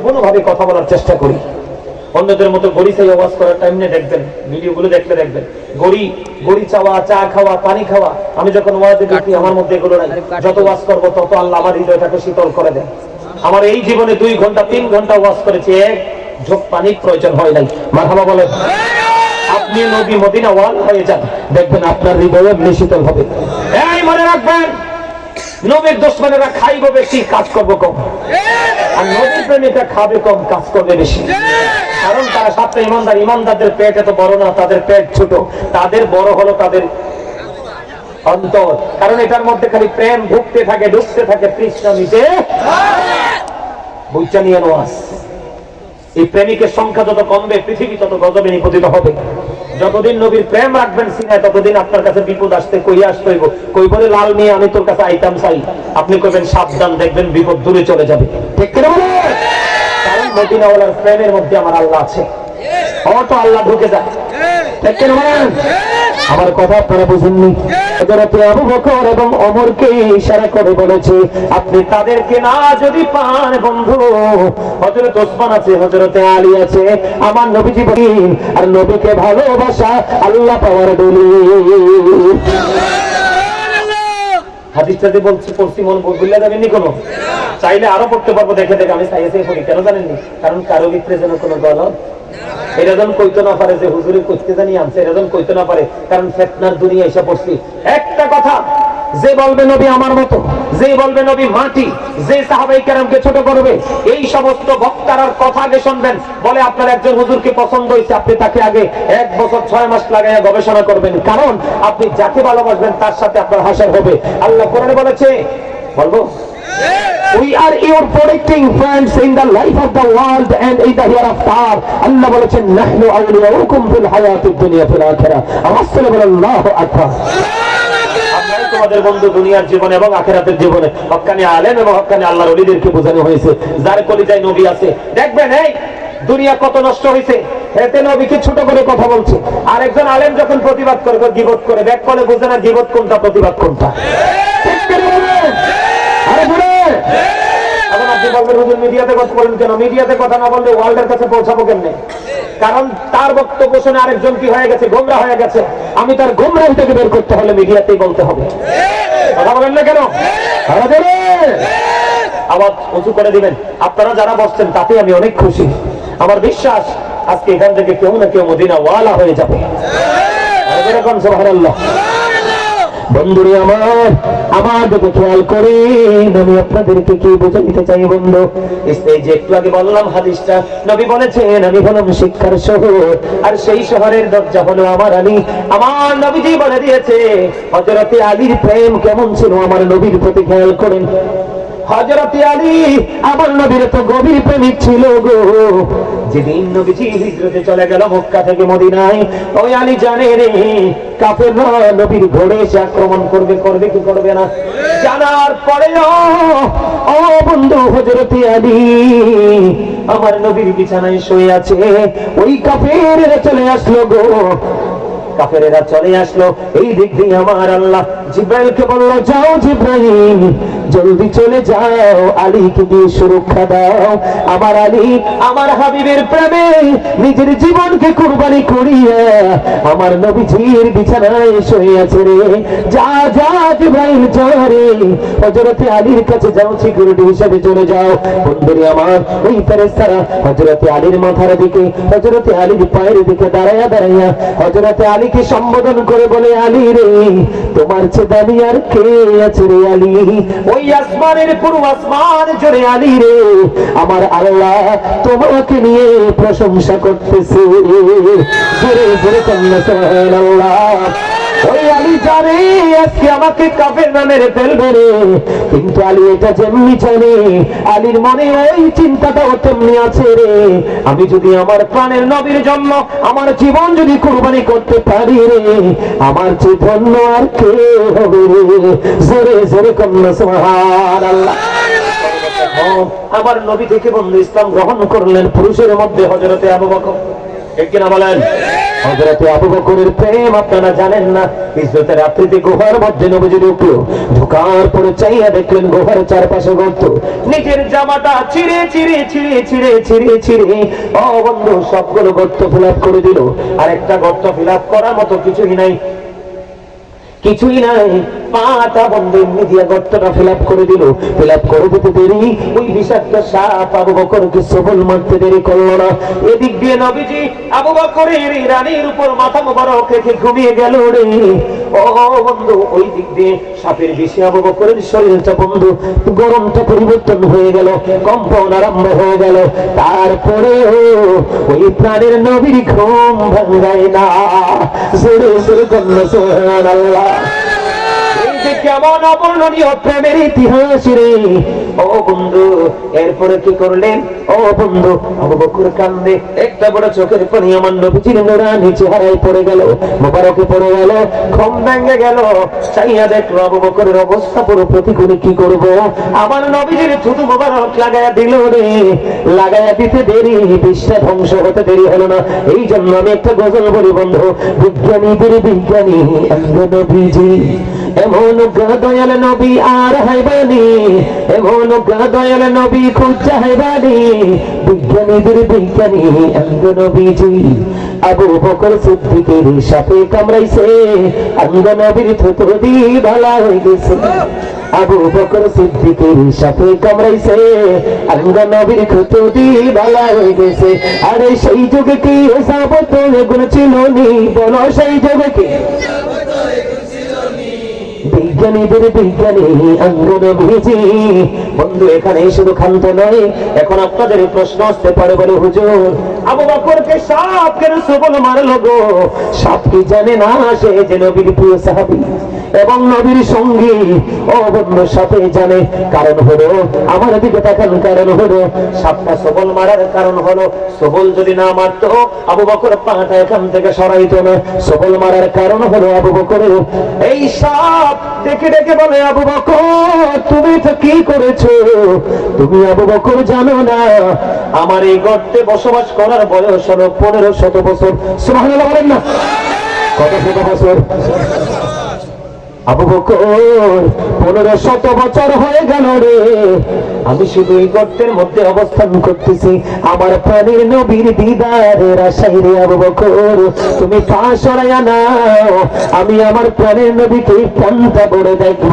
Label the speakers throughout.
Speaker 1: পরিপূর্ণভাবে কথা বলার চেষ্টা করি। অন্যদের মতো গড়ি চাই ওয়াজ করার টাইম নিয়ে দেখবেন ভিডিওগুলো দেখলে দেখবেন। গড়ি গড়ি চাওয়া চা খাওয়া পানি খাওয়া আমি যখন ওয়াজে দেখি আমার মধ্যে এগুলো নাই। যত ওয়াজ করব তত আল্লাহ আমার হৃদয়টাকে শীতল করে দেন। আমার এই জীবনে দুই ঘণ্টা তিন ঘণ্টা ওয়াজ করেছি। এক ঝোঁক পানির প্রয়োজন হয় নাই। মারহাবা বলেন আপনি নবী মদিনা ওয়াল হয়ে যান। দেখবেন আপনার হৃদয় এমনি শীতল হবে। এই মনে রাখবেন নবীর দুশ্মনেরা খাইব বেশি, কাজ করব কম। আর নবীর প্রেমিকা খাবে কম, কাজ করবে বেশি। কারণ তারা সাতটা ইমানদার, ইমানদারদের পেট এত বড় না, তাদের পেট ছোট। তাদের বড় হলো তাদের অন্তর। কারণ এটার মধ্যে খালি প্রেম ঢুকতে থাকে ঢুকতে থাকে, তৃষ্ণা নিতে বুঝা নিয়ে এই প্রেমিকের সংখ্যা যত কমবে, পৃথিবী তত গজবে নিপতিত হবে। যতদিন নবীর প্রেম রাখবেন সিনায় ততদিন আপনার কাছে বিপদ আসতে কই আসতে হইব। কই বলে লাল নিয়ে আমি তোর কাছে আইতাম চাই। আপনি কইবেন, সাবধান দেখবেন, বিপদ দূরে চলে যাবে। ঠিক কিনা বলে? কারণ মদিনাওয়ালার প্রেমের মধ্যে আমার আল্লাহ আছে। আমার তো আল্লাহ ঢুকে যায়। ঠিক কিনা বলেন? আমার কথা আপনারা বুঝেননি। এবং ওমরকে ইশারা করে বলেছে, আপনি তাদেরকে না যদি পান, বন্ধু। হযরত ওসমান আছে, হযরতে আলী আছে, আমার নবীজি বলেন, আর নবীকে ভালোবাসা আল্লাহ পাওয়ার চাইলে আরও দেখে দেখে। আমি পড়ি, কেন জানেননি? কারণ কারও ভিতরে যেন কোনো গলত যেন কইতে না পারে যে হুজুরি করতে জানি আনছে যেন কইতে না পারে, কারণ ফেতনার দুনিয়া এসে পড়ছি। একটা কথা, যে বলবে নবী আমার মতো, যে বলবে নবী মাটি, যে সাহাবাই কেরামকে ছোট করবে, এই সমস্ত বক্তারার কথা আগে শুনবেন। বলে, আপনার একজন হুজুরকে পছন্দ হয়েছে, আপনি তাকে আগে এক বছর ছয় মাস লাগাইয়া গবেষণা করবেন। কারণ, আপনি যাকে ভালোবাসবেন, তার সাথে আপনার হাসার হবে। আল্লাহ কোরআনে বলেছে, বলব? We are your protecting friends in the life of the world and in the hereafter. আল্লাহ বলেছেন নাহনু আউলিয়াউকুম ফিল হায়াতিদ দুনিয়া ফিল আখিরাহ। রাসূল আল্লাহু আকবার। আমরাই তোমাদের বন্ধু দুনিয়ার জীবনে এবং আখেরাতের জীবনে হক্কানি আলেম এবং হক্কানি আল্লাহর ওলিদেরকে বোঝানো হয়েছে যার কলিজায় নবী আছে দেখবেন এই দুনিয়া কত নষ্ট হয়েছে এতে নবীকে ছোট করে কথা বলছে আর একজন আলেম যখন প্রতিবাদ করে গিবত করে ব্যাক করে বোঝে না গিবত কোনটা প্রতিবাদ কোনটা ঠিক। তার গোমরা থেকে বের করতে হলে মিডিয়াতেই বলতে হবে। কথা বলেন না কেন? উঁচু করে দিবেন। আপনারা যারা বসছেন তাতে আমি অনেক খুশি। আমার বিশ্বাস, আজকে এখান থেকে কেউ না কেউ মদিনা ওয়ালা হয়ে যাবে। যেরকম সুবহানাল্লাহ? বন্ধুরে আমার আমার দিকে খেয়াল করেন আমি আপনাদেরকে কি বুঝে দিতে চাই বন্ধু? যে একটু আগে বললাম হাদিসটা, নবী বলেছেন, আমি হলাম শিক্ষার শহর, আর সেই শহরের দরজা হলো আমার আলী। আমার নবীজি বলে দিয়েছে হজরতে আলীর প্রেম কেমন ছিল আমার নবীর প্রতি খেয়াল করেন। হজরতে আলী, আমার নবীর তো গভীর প্রেমিক ছিল গো। যেদিন নবীজি হিজরতে চলে গেল মক্কা থেকে মদিনায়, ওই আলী জানে রে, কাপের নবীর ঘোড়ে এসে আক্রমণ করবে করবে কি করবে না? জানার পরেও, ও বন্ধু হজরতে আলী, আমার নবীর বিছানায় শুয়ে আছে, ওই কাপের চলে আসলো গো। কাফেরেরা চলে আসলো, এই দিক দিয়ে আমার আল্লাহ। জিব্রাইলকে বলল, যাও জিব্রাইল জলদি চলে যাও, আলীকে দিয়ে সুরক্ষা দাও। আমার আলী, আমার হাবিবের প্রেমে নিজের জীবনকে কুরবানি করিয়া আমার নবীজির বিছানায় শুয়ে আছে রে। যা যা, জিব্রাইল যা রে হযরতে আলীর কাছে যাও, সিকিউরিটি হিসেবে চলে যাও। বন্ধুরে আমার, ওই ফেরেশতারা হযরতে আলীর মাথার দিকে, হযরতে আলীর পায়ের দিকে দাঁড়ায়া দাঁড়াইয়া হযরতে আলীকে সম্বোধন করে বলে, আলী রে, তোমার চেয়ে দামি আর কে আছে রে আলী? ওই আসমানের পুরো আসমান জুড়ে আলী রে। আমার আল্লাহ তোমাকে নিয়ে প্রশংসা করতেছে। জোরে জোরে কন্যা সুবহানাল্লাহ ওই আলী জানে আজকে আমাকে কাফের না ফেলবে রে কিন্তু আলী এটা যেমনি জানে আলীর মনে ওই চিন্তাটাও তেমনি আছে রে। আমি যদি আমার প্রাণের নবীর জন্য আমার জীবন যদি কুরবানি করতে পারি রে আমার জীবন আর কে হবে রে। জোরে জোরে কন্যা আমার নবী থেকে বন্ধু ইসলাম গ্রহণ করলেন পুরুষের মধ্যে হজরতে আবু বকর। কিনা চারপাশে গর্ত। নিজের জামাটা ছিঁড়ে ছিঁড়ে ছিঁড়ে ছিঁড়ে ছিঁড়ে গর্ত ফিল করে দিল। আর একটা গর্ত ফিল করার মতো কিছুই নাই। কিছুই নাই। পাটা বন্ধ এমনি দিয়ে গর্তটা ফিল করে দিল। ফিল করে দিতে দেরি, ওই বিষাক্ত সাপ আবু বকরকে সবল মারতে দেরি করল না। এদিক দিয়ে নবীজি আবু বকরের রানীর উপর মাথা মোবারক রেখে ঘুমিয়ে গেল রে। ও বন্ধু, ওই দিক দিয়ে সাপের বিষে আবু বকরের শরীরটা বন্ধু গরমটা পরিবর্তন হয়ে গেল, কম্পন আরম্ভ হয়ে গেল। তারপরে ওই প্রাণের নবীর ঘুম ভাঙ্গায় না। জোরে জোরে কন্যা সোহান আল্লাহ Yeah! কেমন অবর্ণনীয় প্রেমের ইতিহাস রে? ও বন্ধু, এরপরে কি করলেন? ও বন্ধু, আবু বকর কান্দে, একটা বড় চোখের পানি আমার নবীজির পড়ে গেল, মোবারকে পড়ে গেল, ঘুম ভেঙে গেল। চাইয়া দেখল আবু বকরের অবস্থা পুরো প্রতিকূলে, কি করব? আমার নবীজির মোবারক লাগায়া দিল রে। দিতে দেরি ধ্বংস হতে দেরি হলো না। এই জন্য আমি একটা গজল বলি, বন্ধু বিজ্ঞানীদের বিজ্ঞানী নবীজি এমন দয়াল নবী আর হাইবানি, এমন দয়াল নবী খুঁজা হাইবানি, বিজ্ঞানীদের বিজ্ঞানী অঙ্গ নবীজি। আবু বকর সিদ্দিকের সাপে কামড়াইছে অঙ্গ নবীর থুতু দি ভালা হয়ে গেছে। আবু বকর সিদ্দিকের সাথে কামড়াইছে অঙ্গ নবীর থুতু দি ভালা হয়ে গেছে। আরে সেই যুগে কি হিসাব তো এগুলো ছিল নি? বলো সেই যুগে কি? বিজ্ঞানীদের বিজ্ঞানী আঙ্গুর বুঝি বন্ধু এখানে শুধু খান্ত নয়, এখন আপনাদের প্রশ্ন আসতে পারে বলে হুজুর। সাপ কেন সবল মারলো গো। সাপ কি জানে না, সে যে নবীর প্রিয় সাহাবী। এবং নবীর সঙ্গী ও বন্ধু সাথে জানে কারণ হলো, আমার দিকে তাকান কারণ হলো সাপটা সবল মারার কারণ হলো, সবল যদি না মারতো, আবু বকর পাটা এখান থেকে সরাইতো না। সবল মারার কারণ হলো আবু বকরের এই সাপ দেখে দেখে বলে, আবু বকর, তুমি তো কি করেছ? তুমি আবু বকর জানো না। আমার এই গর্তে বসবাস করার বয়স হলো পনেরো শত বছর। সুবহানাল্লাহ বলেন না। কত শত বছর? আবু বকর, পনেরো শত বছর হয়ে গেল রে। আমি শুধু এই গর্তের মধ্যে অবস্থান করতেছি। আমার প্রাণীর নবীর দিদারের আশাই রে আবু বকর, তুমি পা সরাইয়া নাও। আমি আমার প্রাণের নবীকে প্রাণটা করে দেখব।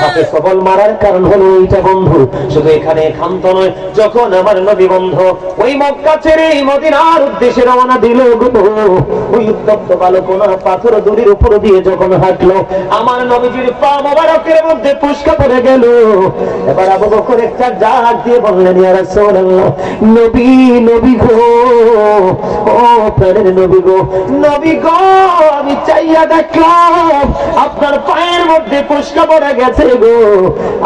Speaker 1: সাপে সবল মারার কারণ হলো এইটা বন্ধু, শুধু এখানে ক্ষান্ত নয়, যখন আমার নবী বন্ধু ওই মক্কা ছেড়ে মদিনার উদ্দেশ্যে রওনা দিল ওই উত্তপ্ত বালকোনা পাথর দড়ির উপর দিয়ে যখন হাঁটলো, আমার নবীজির পা মোবারকের মধ্যে পুষ্কা পড়ে গেল। এবার আবু বকর একটা ডাক দিয়ে বললেন, ইয়া রাসূলুল্লাহ, নবী নবী গো, ও প্রাণের নবী গো নবী গো, আমি চাইয়া দেখলাম আপনার পায়ের মধ্যে পুষ্কা পড়ে গেছে গো,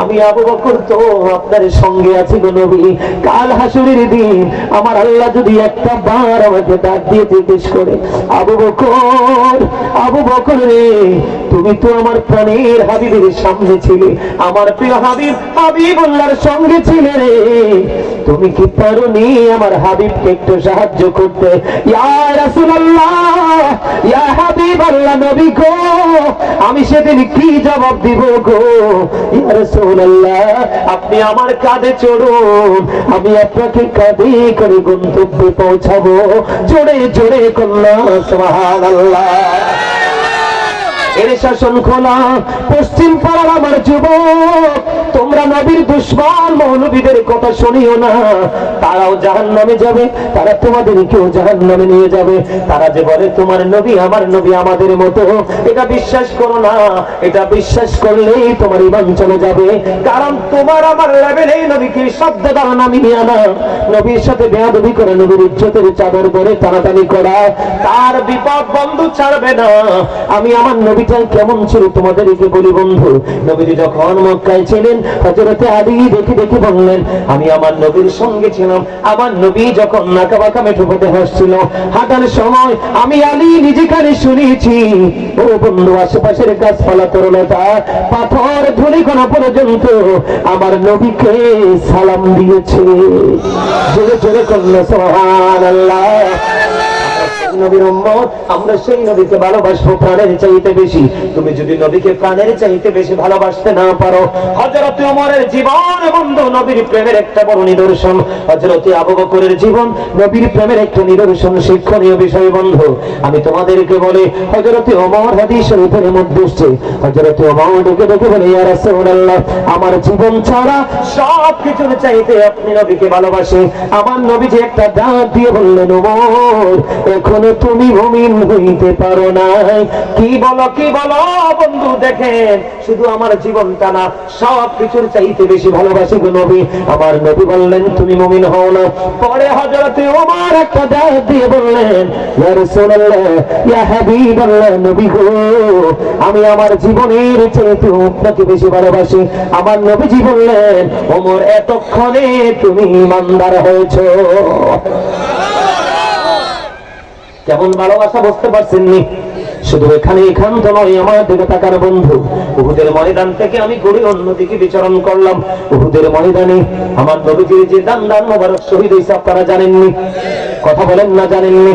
Speaker 1: আমি আবু বকর তো আপনার সঙ্গে আছি গো নবী। কাল হাসুরের দিন আমার আল্লাহ যদি একটা বার আমাকে ডাক দিয়ে জিজ্ঞেস করে, আবু বকর আবু বকর রে, তুমি তো আমার প্রাণের হাবিবের সামনে ছিলে, আমার প্রিয় হাবিব হাবিবুল্লাহর সঙ্গে ছিলে রে। তুমি কি পারো নি আমার হাবিবকে একটু সাহায্য করতে? ইয়া রাসূলুল্লাহ, ইয়া হাবিব আল্লাহ নবী গো, আমি সেদিন কি জবাব দিব গো? আপনি আমার কাঁধে চড়ুন, আমি আপনাকে কাঁধে করে গন্তব্যে পৌঁছাবো। জোরে জোরে সুবহানাল্লাহ। এর শাসন খোলা, পশ্চিম পাড়ার আমার যুবক তোমরা নবীর দুশ্মন মৌলবীদের কথা শুনিও না। তারাও জাহান নামে যাবে, তারা তোমাদেরকেও জাহান নামে নিয়ে যাবে। তারা যে বলে, তোমার নবী আমার নবী আমাদের মতো। এটা বিশ্বাস করো না, এটা বিশ্বাস করলেই তোমার ইমান চলে যাবে। কারণ তোমার আমার লেভেলে নবীকে শব্দ দ্বারা নামিয়ে আনা। নবীর সাথে বেয়াদবি করে, নবীর ইজ্জতের চাদর ধরে টানাটানি করা। তার বিপদ বন্ধু ছাড়বে না। আমি আমার নবীটা কেমন ছিল তোমাদেরকে বলি বন্ধু। নবীজি যখন মক্কায় ছিলেন হজরতে আলী দেখে দেখে বললেন, আমি আমার নবীর সঙ্গে ছিলাম। আমার নবী যখন হাসছিল হাঁটার সময় আমি আলী নিজে কানে শুনেছি, ও বন্ধু, আশেপাশের গাছপালা তরলতা পাথর ধুলিকণা পর্যন্ত আমার নবীকে সালাম দিয়েছে। জোরে জোরে করল সোহান আল্লাহ নবীর উম্মত, আমরা সেই নবীকে ভালোবাসবো প্রাণের চাইতে বেশি। তুমি যদি নবীকে প্রাণের চাইতে বেশি ভালোবাসতে না পারো, হযরত ওমরের জীবন বন্ধু, নবীর প্রেমের একটা বড় নিদর্শন। হযরত আবু বকরের জীবন, নবীর প্রেমের একটা নিদর্শন, শিক্ষণীয় বিষয় বন্ধু। আমি তোমাদেরকে বলি, হযরত ওমর হাদিস শরীফের মধ্যে এসেছে হযরত ওমর ডেকে ডেকে বলে, ইয়া রাসূলুল্লাহ, আমার জীবন ছাড়া সব কিছুর চাইতে আপনি নবীকে ভালোবাসে আমার নবী যে একটা ডাক দিয়ে বললেন ওমর এখনও তুমি মুমিন হইতে পারো না কি বলো কি বলো? বন্ধু, দেখেন, শুধু আমার জীবনটা না, সব কিছুর চাইতে বেশি ভালোবাসি গো নবী। আমার নবী বললেন, তুমি মুমিন হও না। পরে হযরত ওমর একটা ডাক দিয়ে বললেন, ইয়া রাসূলুল্লাহ, ইয়া হাবিবাল্লাহ, নবী গো, আমি আমার জীবনের চাইতে আপনাকে বেশি ভালোবাসি। আমার নবীজি বললেন, ওমর, এতক্ষণে তুমি ইমানদার হয়েছো। কেমন ভালোবাসা বুঝতে পারছেননি। শুধু এখানে এখান তো নয়, আমার দিকে তাকার বন্ধু। উহুদের ময়দান থেকে আমি ঘুরে অন্যদিকে বিচরণ করলাম। উহুদের ময়দানে আমার নবীজির যে দান দান মোবারক শহীদ হিসাব আপনারা জানেননি। কথা বলেন না, জানেননি।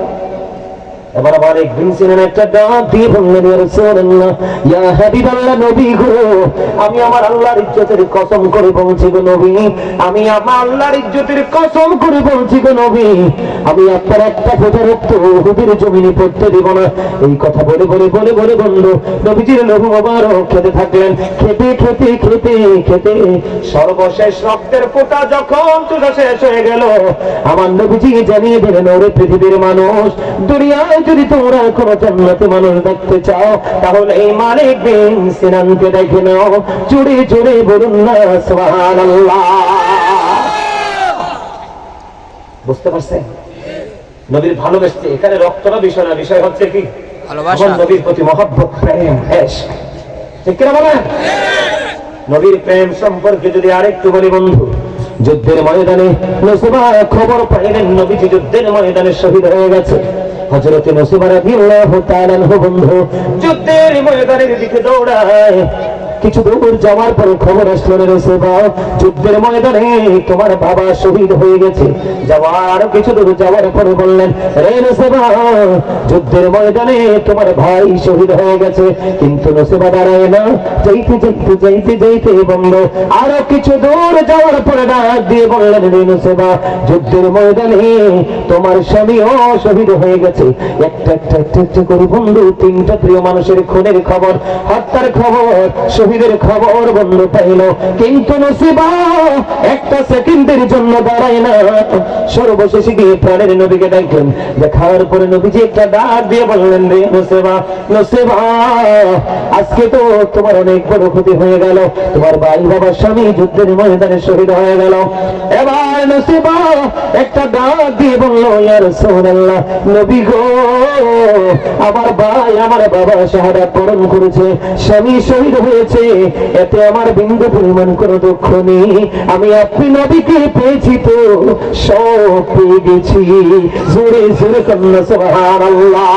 Speaker 1: এবার আবার এক দিন ছিলেন একটা ডাক দিয়ে বললেন রাসূলুল্লাহ, ইয়া নবী গো, আমি আমার আল্লাহর ইজ্জতের কসম করে বলছি গো নবী, আমি আমার আল্লাহর ইজ্জতের কসম করে বলছি গো নবী, আমি আপনার একটা ফোঁটা রক্ত উহুদের জমিনে পড়তে দিব না। এই কথা বলে বলে বলে বলে বলল, নবীজির লঘু মোবারক, খেতে থাকলেন, খেতে খেতে খেতে খেতে। সর্বশেষ রক্তের ফোঁটা যখন তুলো শেষ হয়ে গেল, আমার নবীজি জানিয়ে দিলেন, ওরে পৃথিবীর মানুষ, দুনিয়ায় যদি তোমরা কোনো জান্নাতে মানুষ দেখতে চাও তাহলে এই মালিক বিন সিনানকে দেখে নাও। জুড়ে জুড়ে বলুন না সুবহানাল্লাহ। বুঝতে পারছেন? নবীর ভালোবেসতে এখানে রক্তটা বিষয় না বিষয় হচ্ছে কি?
Speaker 2: ভালোবাসা।
Speaker 1: নবীর প্রতি মহব্বত প্রেম এশ ঠিক কিনা বলেন? নবীর প্রেম সম্পর্কে যদি আরেকটু বলি বন্ধু যুদ্ধের ময়দানে খবর পাইলেন নবীজি যুদ্ধের ময়দানে শহীদ হয়ে গেছে। হজরতে তাআলা আনহু বন্ধু যুদ্ধের ময়দানের দিকে দৌড়ায়। কিছু দূর যাওয়ার পরে খবর আসলো রে নসিবা যুদ্ধের ময়দানে তোমার বাবা শহীদ হয়ে গেছে। যাওয়ার কিছু দূর যাওয়ার পরে বললেন, রে নসিবা, যুদ্ধের ময়দানে তোমার ভাই শহীদ হয়ে গেছে। কিন্তু নসিবা দাঁড়ায় না। যাইতে যাইতে যাইতে যাইতে বন্ধ। আরও কিছু দূর যাওয়ার পরে ডাক দিয়ে বললেন, রে নসিবা, যুদ্ধের ময়দানে তোমার স্বামীও শহীদ হয়ে গেছে। একটা একটা একটা করে বন্ধু, তিনটা প্রিয় মানুষের খুনের খবর, হত্যার খবর শহীদের খবর বন্ধ পাইল কিন্তু নসিবা একটা সেকেন্ডের জন্য দাঁড়ায় না। সর্বশেষে গিয়ে প্রাণের নবীকে ডাকলেন দেখার পরে নবীজি একটা ডাক দিয়ে বললেন, রে নসিবা নসিবা, আজকে তো তোমার অনেক বড় ক্ষতি হয়ে গেল। তোমার ভাই বাবার স্বামী যুদ্ধের ময়দানে শহীদ হয়ে গেল। এবার নসিবা একটা ডাক দিয়ে বলল ইয়ার সোনাল্লাহ নবী গো, আমার ভাই, আমার বাবা শাহাদাত বরণ করেছে। স্বামী শহীদ হয়েছে। এতে আমার বিন্দু পরিমাণ কোনো দুঃখ নেই। আমি আপনি নবীকে পেয়েছি তো, সব পেয়ে গেছি। জোরে জোরে কন্যা সুবহানাল্লাহ।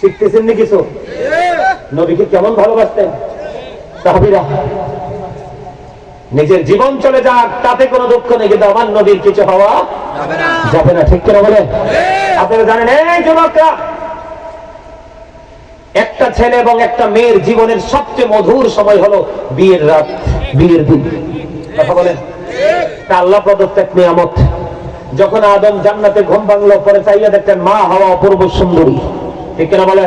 Speaker 1: শিখতেছেন নি কিছু নবীকে কেমন ভালোবাসতেন? সাহাবীরা, নিজের জীবন চলে যাক, তাতে কোনো দুঃখ নেই, কিন্তু আমার নবীর কিছু হওয়া
Speaker 2: যাবে না।
Speaker 1: ঠিক কিনা বলেন? আপনারা জানেন, এই যুবকরা একটা ছেলে এবং একটা মেয়ের জীবনের সবচেয়ে মধুর সময় হলো বিয়ের রাত, বিয়ের দিন। কথা বলেন? আল্লাহ প্রদত্ত এক নিয়ামত। যখন আদম জান্নাতে ঘুম ভাঙলো, পরে চাইয়া দেখতেন মা হাওয়া অপূর্ব সুন্দরী। ঠিক কিনা বলে?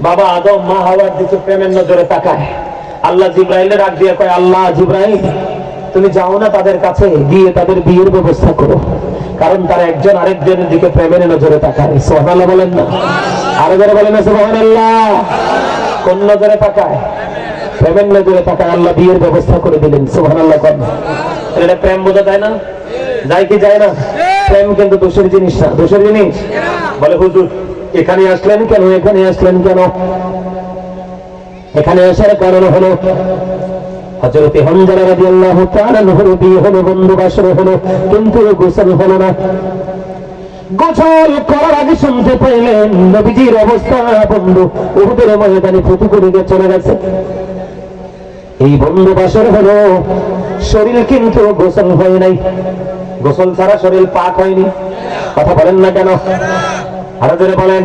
Speaker 1: বাবা আদম, মা হাওয়ার দিকে প্রেমের নজরে তাকায়। আল্লাহ জিব্রাইলের ডাক দিয়ে কয়, আল্লাহ জিব্রাইল, তুমি যাও না তাদের কাছে, গিয়ে তাদের বিয়ের ব্যবস্থা করো। কারণ তারা একজন আরেকজনের দিকে প্রেমের নজরে তাকায়। সোহানাল্লাহ বলেন না? আরও যারা বলেন না সোহানাল্লাহ কোন নজরে তাকায়? প্রেমের নজরে তাকায়। আল্লাহ বিয়ের ব্যবস্থা করে দিলেন সোহানাল্লাহ কর। এটা প্রেম বোঝা যায় না? যায় কি যায় না? প্রেম কিন্তু দোষের জিনিস না। দোষের জিনিস? বলে, হুজুর, এখানে আসলেন কেন? এখানে আসলেন কেন? এখানে আসার কারণ হলো হযরতে হামজালা রাদিয়াল্লাহু তাআলা নহর বিয়ে হলো, বন্ধু বাসর হলো, কিন্তু গোসল হলো না। গোসল করার আগে শুনতে পাইলেন নবীজির অবস্থা, বন্ধু, উহুদের ময়দানে ফুটু করে চলে গেছে। এই বন্ধু হলো, শরীর কিন্তু গোসল হয় নাই। গোসল ছাড়া শরীর পাক হয়নি। কথা বলেন না কেন? আরও জোরে বলেন।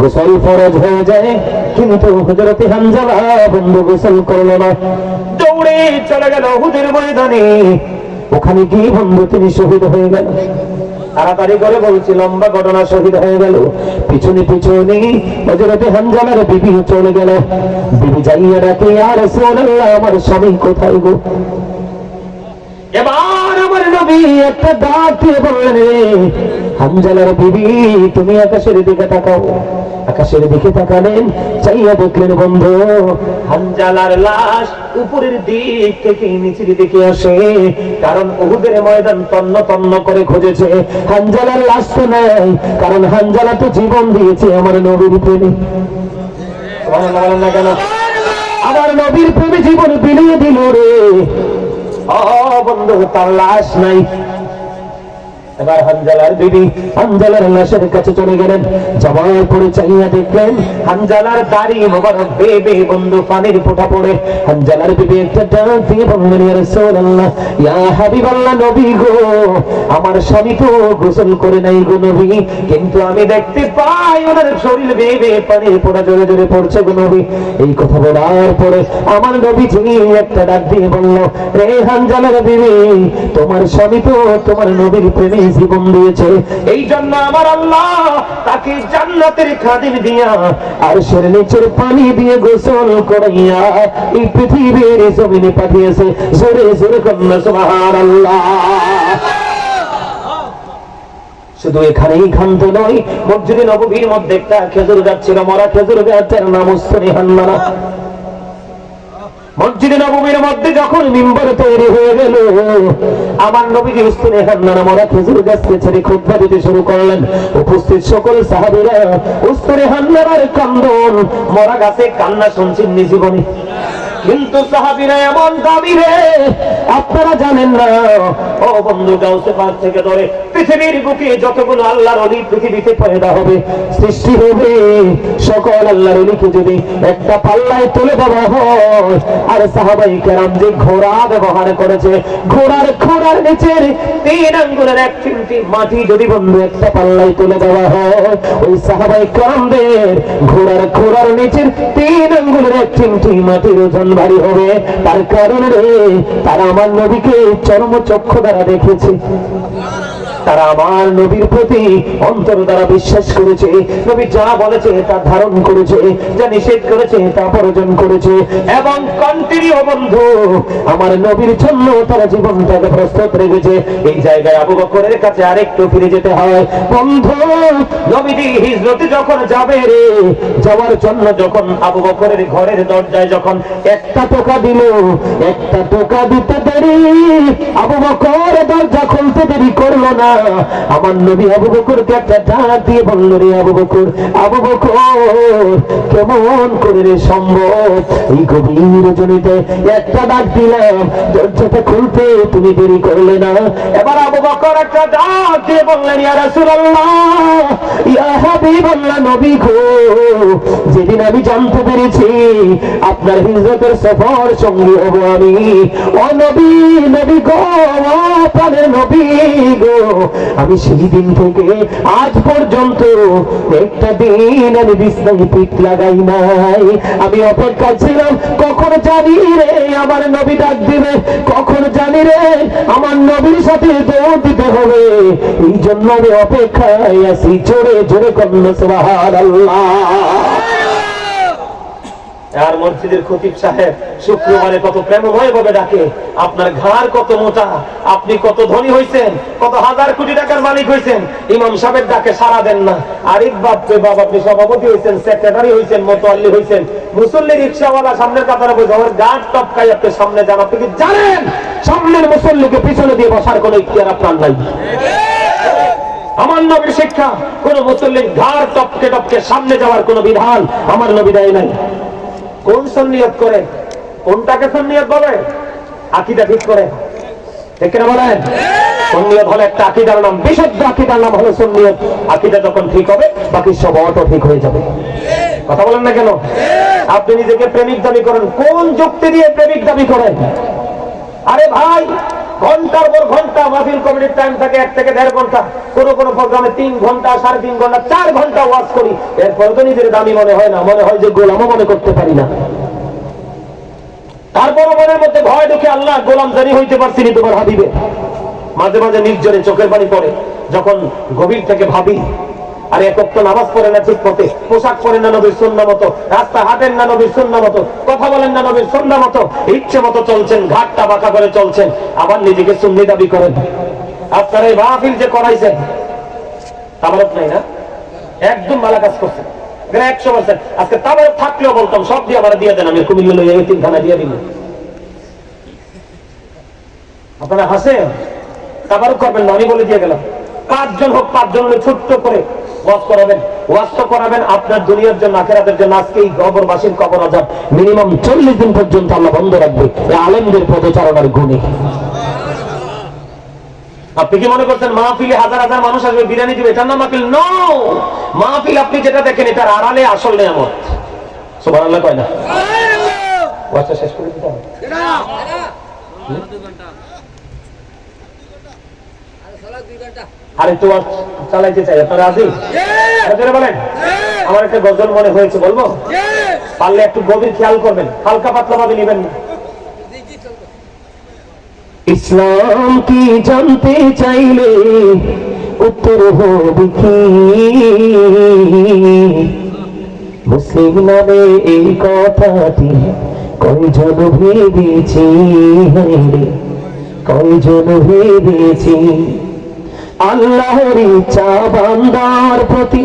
Speaker 1: গোসল ফরজ হয়ে যায়, কিন্তু হজরতে হামজালা বন্ধু গোসল করল না। চলে গেল হুদের ময়দানে। ওখানে গিয়ে বন্ধু তিনি শহীদ হয়ে গেল। তাড়াতাড়ি করে বলছি, লম্বা ঘটনা শহীদ হয়ে গেল। পিছনে পিছনে হজরতে বিবি চলে গেল। বিবি যাইয়া ডাকে আর সোনাল্লাহ আমার স্বামী কোথায় গো? এবার আমার নবী একটা ডাক দিয়ে হামজালার বিবি, তুমি আকাশের দিকে তাকাও। আকাশের দিকে তাকালেন চাইয়া দেখলেন হামজালার লাশ উপরের দিক থেকে নিচের দিকে আসে। কারণ ময়দান তন্ন তন্ন করে খুঁজেছে হানজালার লাশ তো নাই, কারণ হানজালা তো জীবন দিয়েছে আমার নবীর প্রেমে। আমার নবীর প্রেমে জীবন বিলিয়ে দিল রে। ও বন্ধু, তার লাশ নাই। এবার হানজালার বিবি হানজালার লাশের কাছে চলে গেলেন। যাওয়ার পরে চাইয়া দেখলেন, হানজালার দাড়ি মোবারক বেবে বন্ধু পানির ফোঁটা পড়ে। হানজালার বিবি একটা ডাক দিয়ে বললেন, ইয়া রাসূলুল্লাহ, ইয়া হাবিবাল্লাহ নবী গো, আমার স্বামী তো গোসল করে নাই গো নবী, কিন্তু আমি দেখতে পাই ওনার শরীর বেবে পানির ফোঁটা জোরে জোরে পড়ছে গো নবী। এই কথা বলার পরে আমার নবী ঝিঙে একটা ডাক দিয়ে বলল, রে হানজালার বিবি, তোমার স্বামী তো তোমার নবীর প্রেমে জীবন দিয়েছে। এই জন্য আমার আল্লাহ তাকে জান্নাতের খাদিম দিয়া আর সের নিচের পানি দিয়ে গোসল করাইয়া এই পৃথিবীর জমিনে পাঠিয়েছে। কন্যা, সুবহানাল্লাহ। শুধু এখানেই ক্ষান্ত নয়, মসজিদে নবীর মধ্যে একটা খেজুর গাছ ছিল, মরা খেজুর গাছের নাম উস্তরি হান্নানা মসজিদে নবমীর মধ্যে যখন মিম্বর তৈরি হয়ে গেল, আমার নবীজি উস্তুনে হান্নানা মরা খেজুর গাছকে ছেড়ে খুদ্া দিতে শুরু করলেন। উপস্থিত সকল সাহাবিরা উস্তুনে হান্নানার কান্দন। মরা গাছে কান্না শুনছেন নি জীবনে কিন্তু সাহাবীরা এমন দাবি রে, আপনারা জানেন না। ও বন্ধু গাউসে পাক থেকে ধরে পৃথিবীর বুকে যতগুলো আল্লাহর অলি পৃথিবীতে পয়দা হবে, সৃষ্টি হবে, সকল আল্লাহর অলিকে যদি একটা পাল্লায় তুলে দেওয়া হয়, আর সাহাবাই কেরাম যে ঘোড়া ব্যবহার করেছে, ঘোড়ার ঘোড়ার নিচের তিন আঙ্গুলের এক চিমটি মাটি যদি বন্ধু একটা পাল্লায় তুলে দেওয়া হয়, ওই সাহাবাই কেরামদের ঘোড়ার ঘোড়ার নিচের তিন আঙ্গুলের এক চিমটি মাটির ওজন ভারী হবে তার কারণে রে তারা আমার নবীকে চক্ষু দ্বারা দেখেছে। তারা আমার নবীর প্রতি অন্তর দ্বারা বিশ্বাস করেছে। নবী যা বলেছে তা ধারণ করেছে, যা নিষেধ করেছে তা বর্জন করেছে। এবং কন্টিনিউ বন্ধু, আমার নবীর জন্য তারা জীবনটাকে প্রস্তুত রেখেছে। এই জায়গায় আবু বকরের কাছে আরেকটু ফিরে যেতে হয়। বন্ধু, নবীজি হিজরতে যখন যাবে রে, যাওয়ার জন্য যখন আবু বকরের ঘরের দরজায় যখন একটা টোকা দিল, একটা টোকা দিতে দেরি, আবু বকর দরজা খুলতে দেরি করল না। আমার নবী আবু বকরকে একটা ডাক দিয়ে বলল, রে আবু বকর আবু বকর, কেমন করে রে সম্ভব? এই গভীর জনিতে একটা ডাক দিলাম, দরজাটা খুলতে তুমি দেরি করলে না। এবার আবু বকর একটা ডাক দিয়ে বললেন, ইয়া রাসূলুল্লাহ, ইয়া হাবিবাল্লাহ, নবী গো, যেদিন আমি জানতে পেরেছি আপনার হিজরতের সফর সঙ্গী হব আমি। ও নবী নবী গো প্রাণের নবী গো আমি সেই দিন থেকে আজ পর্যন্ত একটা দিন আমি বিছনায় পিঠ লাগাই নাই। আমি অপেক্ষা ছিলাম, কখন জানি রে আমার নবী ডাক দিবে? কখন জানি রে আমার নবীর সাথে দৌড় দিতে হবে? এই জন্য আমি অপেক্ষায় আছি, জোরে জোরে কন্যা, সুবহানাল্লাহ। আর মসজিদের খতিব সাহেব শুক্রবারে কত প্রেমময় ভাবে ডাকে, আপনার ঘাড় কত মোটা? আপনি কত ধনী হয়েছেন কত হাজার কোটি টাকার মালিক হয়েছেন ইমাম সাহেবের ডাকে সারা দেন না। আরিফ বাপরে বাবা আপনি সভাপতি হয়েছেন সেক্রেটারি হয়েছেন মোতোয়াল্লি হয়েছেন মুসল্লি রিক্সাওয়ালা সামনের কাতারে বসে, আমার গাঢ় টপকাই আপনি সামনে যান, আপনি কি জানেন? সামনের মুসল্লিকে পিছনে দিয়ে বসার কোনো ইতিহার আপনার নাই। আমার নবীর শিক্ষা, কোন মুসল্লির ঘাড় টপকে টপকে সামনে যাওয়ার কোন বিধান আমার নবী দেয় নাই। কোন সন্নিয়ত করে? কোনটাকে সন্নিয়ত বলে? আকিদা ঠিক করে। ঠিক না বলেন? সন্নিয়ত হলে একটা আকিদার নাম, বিশুদ্ধ আকিদার নাম হলো সন্নিয়ত। আকিদা যখন ঠিক হবে, বাকি সব অটো ঠিক হয়ে যাবে। কথা বলেন না কেন? আপনি নিজেকে প্রেমিক দাবি করেন। কোন যুক্তি দিয়ে প্রেমিক দাবি করেন? আরে ভাই ঘণ্টার পর ঘণ্টা মাহফিল কমিটির টাইম থাকে, এক থেকে দেড় ঘণ্টা। কোন কোন প্রোগ্রামে তিন ঘণ্টা, সাড়ে তিন ঘণ্টা, চার ঘণ্টা ওয়াজ করি। এরপর তো নিজের দামি মনে হয় না, মনে হয় যে গোলামও মনে করতে পারি না। তারপর মনের মধ্যে ভয় ঢুকে আল্লাহ গোলাম জানি হইতে পারছি তোমার হাবিবে। মাঝে মাঝে নির্জনে চোখের পানি পড়ে, যখন গভীর থেকে ভাবি আর একক তো নামাজ পড়ে না ঠিক মতে পোশাক পরে না নবীর সন্না মতো, রাস্তা হাঁটেন না নবীর সন্না মতো, কথা বলেন না নবীর সন্না মতো, ইচ্ছে মতো চলছেন, ঘাটটা বাঁকা করে চলছেন, আবার নিজেকে সুন্নি দাবি করেন। আপনার এই মাহফিল যে করাইছেন তাবারক নাই না? একদম মালা কাজ করছেন। একশো পার্সেন্ট। আজকে তাবারক থাকলেও বলতাম, সব দিয়ে আমার দিয়ে দেন, আমি কুমিল্লা লইয়া তিনখানা দিয়ে দিল আপনারা হাসেন? তাবারক করবেন না, আমি বলে দিয়ে গেলাম। পাঁচজন হোক, পাঁচজন ছোট্ট করে ওয়াজ করাবেন ওয়াজ তো করাবেন আপনার দুনিয়ার জন্য আখেরাতের জন্য। আজকে এই কবরবাসীর কবর আজাব। মিনিমাম চল্লিশ দিন পর্যন্ত আল্লাহ বন্ধ রাখবে। এই আলেমদের পদচারণার গুণে। আপনি কি মনে করছেন মাহফিলে হাজার হাজার মানুষ আসবে বিরিয়ানি দিবে? এটার নাম মাহফিল? নো মাহফিল আপনি যেটা দেখেন এটার আড়ালে আসল নেয়ামত। সুবাহ আল্লাহ কয় না? শেষ করে দিতে হবে। আর একটু চালাইতে চাই আপনারা রাজি? বলেন। আমার একটা গজল মনে হয়েছে বলব? পারলে একটু গভীর খেয়াল করবেন হালকা পাতলা ভাবে নিবেন না। ইসলাম কি জানতে চাইলে উত্তর হবে কি? মুসলিম নামে এই কথাটি কয়জন ভেবেছি? কয়জন ভেবেছি? আল্লাহর ইচ্ছা বান্দার প্রতি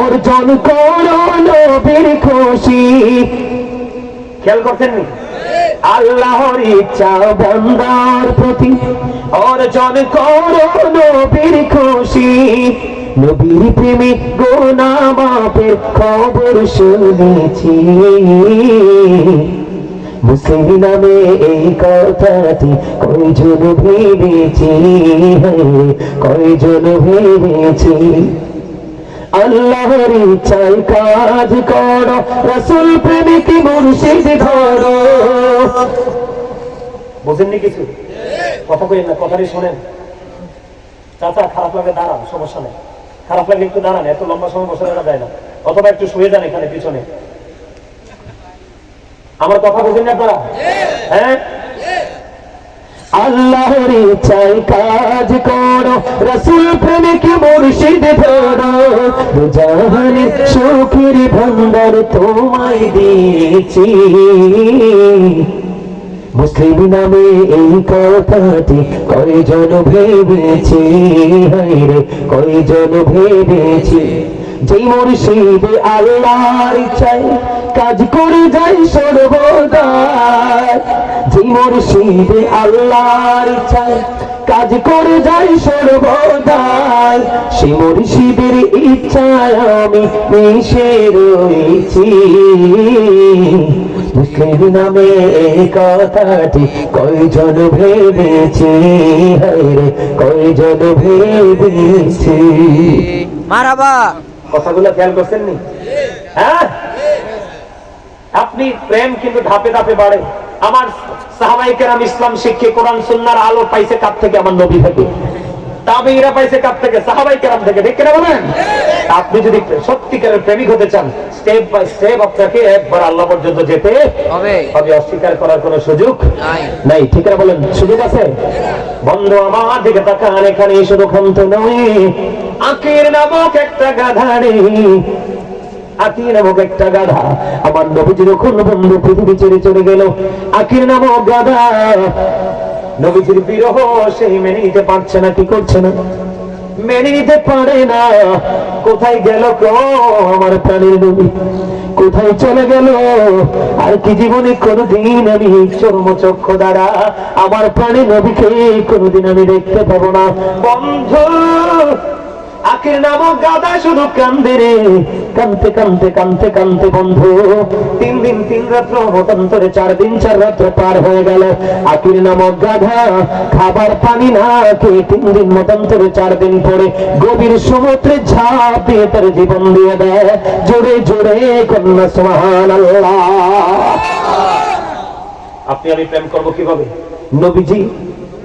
Speaker 1: অর্জন করো খুশি। খেয়াল করছেন আল্লাহর ইচ্ছা বান্দার প্রতি অর্জন করো নবীর খুশি। নবীর প্রেমে গোনা বাপের খবর শুনেছি। মুসলিম এই কথাটি কয়জন ভেবেছি? কয়জন ভেবেছি? আল্লাহর ইচ্ছায় কাজ করো, রসুল প্রেমিক মুর্শিদ ধরো। বোঝেননি কিছু? কথা কই না, কথাটি শোনেন। চাচা, খারাপ লাগে, দাঁড়ান, সমস্যা নেই। খারাপ লাগলে একটু দাঁড়ান, এত লম্বা সময় বসে থাকা যায় না। অথবা একটু শুয়ে যান এখানে, পিছনে। আমার কথা বুঝেন আপনারা? হ্যাঁ? আল্লাহর কাজ করো, রসুল প্রেমিক মুর্শিদ ধরো। জাহানের সুখের ভান্ডার তোমায় দিয়েছি। মুসলিম নামে এই কথাটি কয়জন ভেবেছি? হায়রে কয়জন ভেবেছি? যেই মুর্শিদ আল্লাহর ইচ্ছায় কাজ করে যাই সর্বদা যেই মুর্শিদ আল্লাহর ইচ্ছায় কাজ করে যাই সর্বদাই সে মুর্শিদের ইচ্ছায় আমি মিশে রয়েছি। মুসলিম নামে এই কথাটি কয়জন ভেবেছি? হায়রে কয়জন ভেবেছি?
Speaker 2: মারাবা।
Speaker 1: কথাগুলো খেয়াল করছেন নি? হ্যাঁ? আপনি প্রেম কিন্তু ধাপে ধাপে বাড়ে। আমার সাহাবাই কেরাম ইসলাম শিক্ষে কোরআন সুন্নার আলো পাইছে কাপ থেকে? আমার নবী থেকে। তাবেইরা পাইছে কাপ থেকে? সাহাবাই কেরাম থেকে। ঠিক কিনা বলেন? আপনি যদি সত্যিকারের প্রেমিক হতে চান স্টেপ বাই স্টেপ আপনাকে একবার আল্লাহ পর্যন্ত যেতে
Speaker 2: হবে।
Speaker 1: হবে। অস্বীকার করার কোনো সুযোগ
Speaker 2: নাই।
Speaker 1: ঠিক বলেন? সুযোগ আছে? বন্ধু আমার দিকে তাকান। এখানে শুধু ক্ষমতা নয় আখের নামক একটা গাধারে আকির নামক একটা গাধা। আমার বন্ধু পৃথিবী ছেড়ে চলে গেল, আকির নামক গাধা। নবীজির বিরহ সেই মেনে নিতে পারছে না, কি করছে না? মেনে নিতে পারে না। কোথায় গেল আমার প্রাণের নবী? কোথায় চলে গেল? আর কি জীবনে কোনোদিন আমি চর্মচক্ষ দ্বারা আমার প্রাণের নবীকে কোনোদিন আমি দেখতে পাবো না। বন্ধু আখের নামক গাদা শুধু কান্দে রে। কানতে কানতে কানতে কানতে বন্ধু তিন দিন তিন রাত্র মতান্তরে চার দিন চার রাত্র পার হয়ে গেল। আকির নামক গাধা খাবার পানি না খেয়ে তিন দিন মতান্তরে চার দিন পরে গভীর সমুদ্রে ঝাঁপ দিয়ে তার জীবন দিয়ে দেয়। জোরে জোরে কন্যা সোহান আল্লাহ আপনি আমি প্রেম করব কীভাবে? নবীজি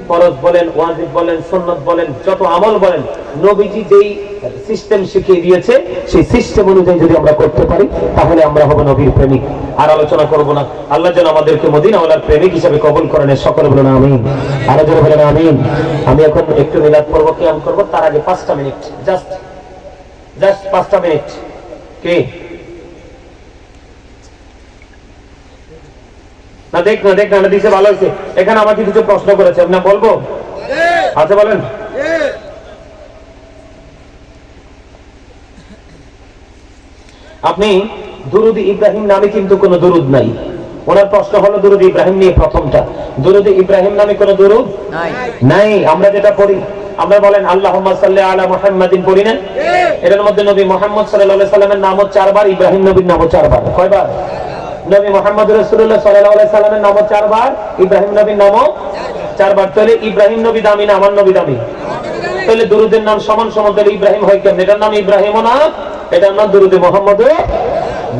Speaker 1: ফরজ বলেন, ওয়াজিব বলেন, সুন্নত বলেন, যত আমল বলেন, নবীজি যেই সিস্টেম শিখিয়ে দিয়েছে, সেই সিস্টেম অনুযায়ী যদি আমরা করতে পারি, তাহলে আমরা হব নবীর প্রেমিক। আর আলোচনা করব না। আল্লাহ যেন আমাদেরকে মদিনাওয়ালার প্রেমিক হিসেবে কবল করেন সকলে বলেন আমিন। আরও জোরে বলেন আমিন। আমি এখন একটু মিলাদ পর্ব কিয়াম করব, তার আগে পাঁচটা মিনিট। জাস্ট জাস্ট পাঁচটা মিনিট। কে? না দেখ না দেখ না দিছে ভালো হয়েছে। এখানে আমাকে কিছু প্রশ্ন করেছে না বলব? আচ্ছা বলেন। আপনি দুরুদ ইব্রাহিম নামে কিন্তু কোনো দুরুদ নাই। ওনার প্রশ্ন হলো দুরুদ ইব্রাহিম নিয়ে প্রথমটা। দুরুদ ইব্রাহিম নামে কোনো দুরুদ
Speaker 2: নাই।
Speaker 1: নাই। আমরা যেটা পড়ি আমরা বলেন আল্লাহ সাল্লি আলা মুহাম্মাদিন পড়ি না? এটার মধ্যে নবী মোহাম্মদ সাল্লাল্লাহু সাল্লামের নামও চারবার ইব্রাহিম নবীর নামও চারবার। কয়বার? নবী মোহাম্মদ রসুল্লাহ সাল্লাহ সাল্লামের নামও চারবার, ইব্রাহিম নবীর নামও চারবার। তাহলে ইব্রাহিম নবী দামি না আমার নবী দামি? তাহলে দুরুদের নাম সমান সমান, তাহলে ইব্রাহিম হয় কেমন? এটার নাম ইব্রাহিম না, এটার নাম দুরুদে মোহাম্মদ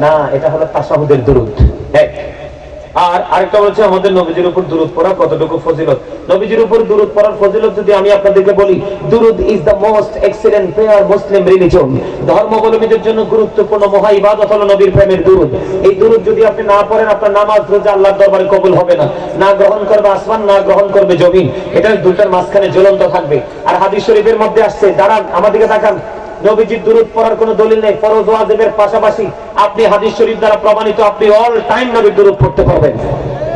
Speaker 1: না, এটা হলো তাসাহুদের দুরুদ। আর আরেকটা বলছে, আমাদের নবীজির উপর দুরুদ পড়া কতটুকু ফজিলত? নবীজির উপর দুরুদ পড়ার ফজিলত যদি আমি আপনাদেরকে বলি, দুরুদ is the most excellent prayer Muslim religion ধর্মাবলম্বীদের জন্য গুরুত্বপূর্ণ মহা ইবাদত হলো নবীর প্রেমের দুরুদ। এই দুরুদ যদি আপনি না পড়েন, আপনার নামাজ রোজা আল্লাহর দরবারে কবুল হবে না। না গ্রহণ করবে আসমান, না গ্রহণ করবে জমিন। এটা দুটার মাঝখানে জ্বলন্ত থাকবে। আর হাদিস শরীফের মধ্যে আসছে, দাঁড়ান আমাদেরকে দেখান নবীজির পড়ার কোনো দলিল নেই, ফরজ পাশাপাশি আপনি হাদিস শরীফ দ্বারা প্রমাণিত আপনি অল টাইম নবীর পড়তে পারবেন।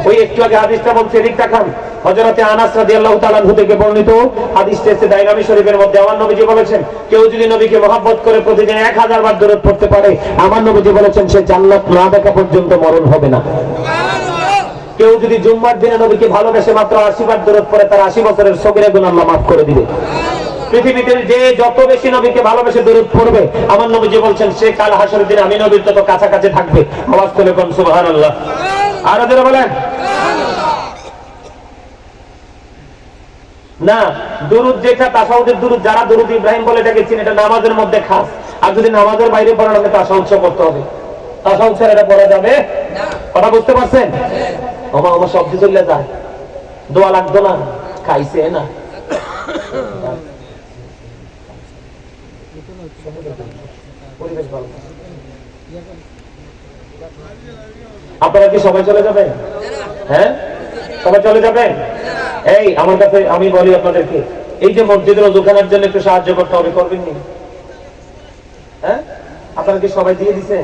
Speaker 1: ওই একটু আগে হাদিসটা বলছে, এদিক দেখান হযরতে আনাস রাদিয়াল্লাহু তাআলা থেকে বর্ণিত শরীফের মধ্যে। আমার নবীজি বলেছেন, কেউ যদি নবীকে মহব্বত করে প্রতিদিন 1000 বার দরুদ পড়তে পারে, আমার নবীজি বলেছেন, সে জান্নাত না দেখা পর্যন্ত মরণ হবে না। কেউ যদি জুম্মার দিনে নবীকে ভালোবেসে মাত্র 80 বার দরুদ পড়ে, তার 80 বছরের সগীরা গুনাহ মাফ করে দিবে। পৃথিবীতে যে যত বেশি নবীকে ভালোবেসে দরুদ পড়বে, আমার নবীজি বলছেন, সে কাল হাসরের দিনে আমি নবীর তত কাছাকাছি থাকবে, আওয়াজ তুলে কোন সুবহানাল্লাহ। আরও জোরে বলেন। না, দুরুদ যেটা, তাসাউদের দুরুদ, যারা দুরুদ ইব্রাহিম বলে ডেকেছেন এটা নামাজের মধ্যে খাস। আর যদি নামাজের বাইরে পড়ানো হবে তাসাউদ করতে হবে। তাসাউদ ছাড়া এটা পড়া যাবে? কথা বুঝতে পারছেন? আমার আমার শব্দ চলে যায়। দোয়া লাগতো না? খাইছে না। আপনারা কি সবাই চলে যাবেন? হ্যাঁ? সবাই চলে যাবেন? এই, আমার কাছে আমি বলি আপনাদেরকে, এই যে মসজিদের দোকানের জন্য একটু সাহায্য করতে হবে, করবেন নি? হ্যাঁ? আপনারা কি সবাই দিয়ে দিছেন?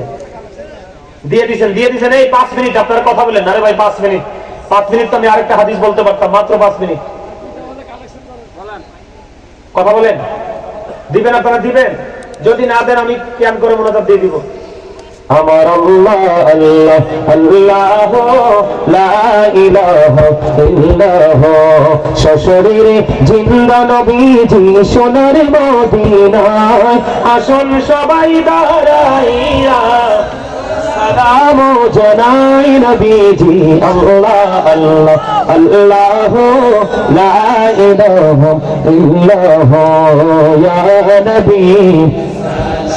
Speaker 1: দিয়ে দিছেন দিয়ে দিছেন। এই, পাঁচ মিনিট, আপনারা কথা বলেন। আরে ভাই, পাঁচ মিনিট। পাঁচ মিনিট তো আমি আরেকটা হাদিস বলতে পারতাম, মাত্র পাঁচ মিনিট। কথা বলেন। দিবেন আপনারা, দিবেন। যদি না দেন, আমি ক্যান করে মনোজাত দিয়ে দিব। আমার আল্লাহ আল্লাহ আল্লাহ লা ইলাহা ইল্লাহ সশরীরে জিন্দা নবীজি, সোনার মদিনায় আসন সবাই দাঁড়াইয়া। সালাম জানাই নবীজি, আল্লাহ আল্লাহ আল্লাহ লা ইলাহা ইল্লাহ ইয়া নবী